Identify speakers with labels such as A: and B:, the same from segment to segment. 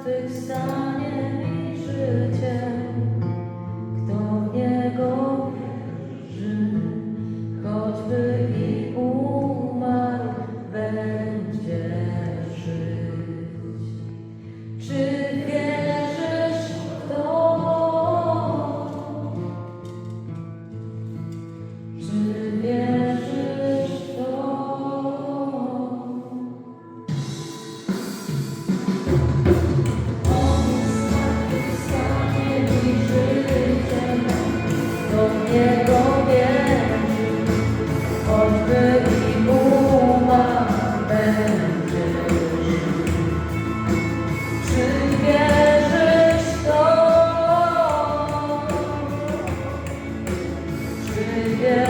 A: twych staniem i życiem.
B: Yeah.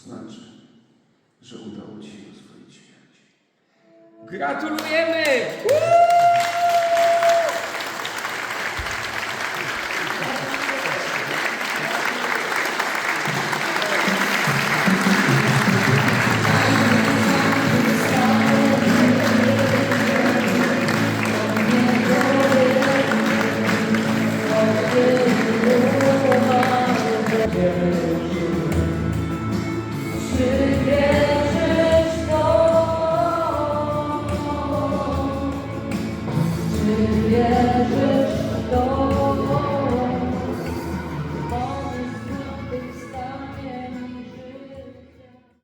B: znaczy, że udało Ci się oswoić śmierć.
C: Gratulujemy!